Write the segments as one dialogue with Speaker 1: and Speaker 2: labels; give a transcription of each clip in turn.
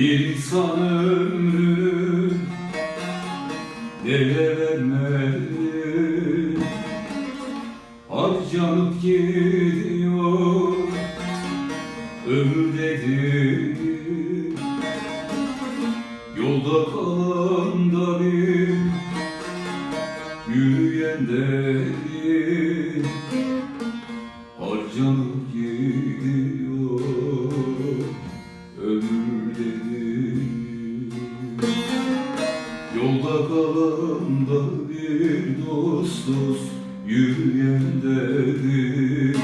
Speaker 1: Bir insan ömrünü Neye vermeli. Harcanıp gidiyor Ömür dedi Yolda kalan da bir Yürüyen dedi Harcanıp Yolda kalan da bir dost dost Yürüyen dedi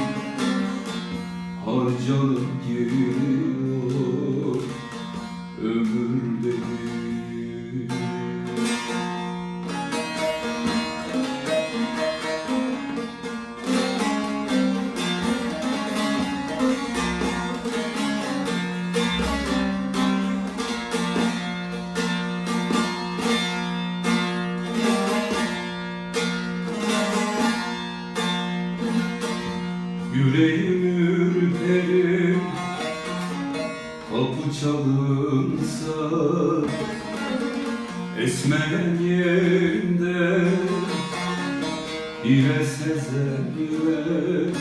Speaker 1: Yüreğim ürperir Kapı çalınsa Esmeyen yerinde Yine sezer güven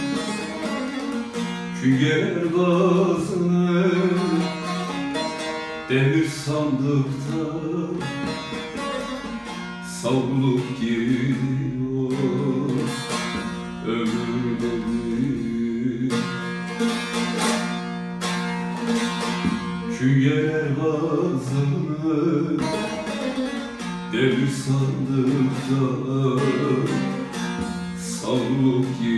Speaker 1: Künger gazını Demir sandıkta Savrulup gidiyor ömür dedi Künger ağzını Devir sandıkta Savrulup gidiyor